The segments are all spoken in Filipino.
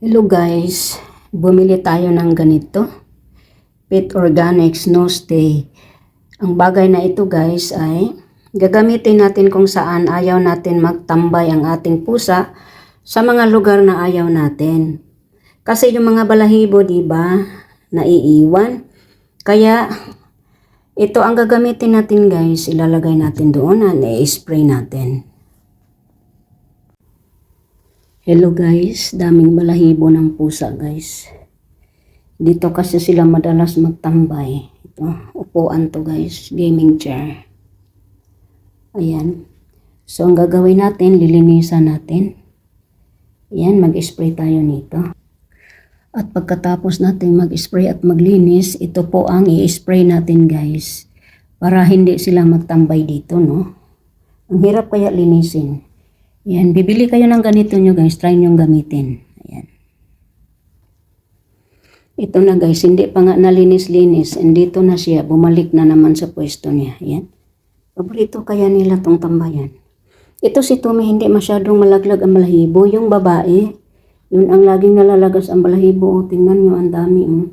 Hello guys, bumili tayo ng ganito. Pet Organics No Stay. Ang bagay na ito guys ay gagamitin natin kung saan ayaw natin magtambay ang ating pusa sa mga lugar na ayaw natin. Kasi yung mga balahibo, di ba, naiiwan. Kaya ito ang gagamitin natin guys, ilalagay natin doon at i-spray natin. Hello guys, daming balahibo ng pusa guys. Dito kasi sila madalas magtambay. Ito, upuan to guys, gaming chair. Ayan. So ang gagawin natin, lilinisan natin. Ayan, mag-spray tayo nito. At pagkatapos natin mag-spray at maglinis, ito po ang i-spray natin guys. Para hindi sila magtambay dito, no? Ang hirap kaya linisin. Yan, bibili kayo ng ganito nyo guys, try nyo gamitin. Ayan. Ito na guys, hindi pa nga nalinis-linis. Andito na siya, bumalik na naman sa pwesto niya. Ayan. Paborito kaya nila tong tambayan. Ito si Tommy, hindi masyadong malaglag ang balahibo. Yung babae, yun ang laging nalalagas ang balahibo. O, tingnan nyo, ang dami. Oh.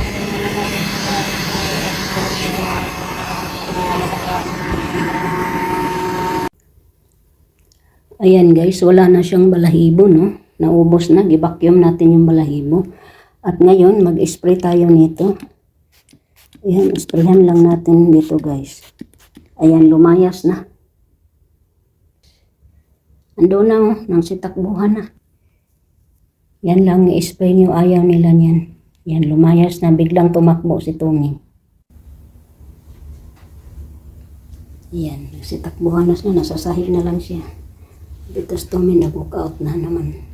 Ayan guys, wala na siyang balahibo, no? Naubos na, gibakyum natin yung balahibo. At ngayon, mag-spray tayo nito. Ayan, sprayhan lang natin dito guys. Ayan, lumayas na. Ando na, oh, nang sitakbuhan na. Yan lang, i-spray nyo, ayaw nila niyan. Yan, lumayas na, biglang tumakbo si Tommy. Yan, sitakbuhan na siya, nasasahig na lang siya. Dito si Tommy, nag-walk out na naman.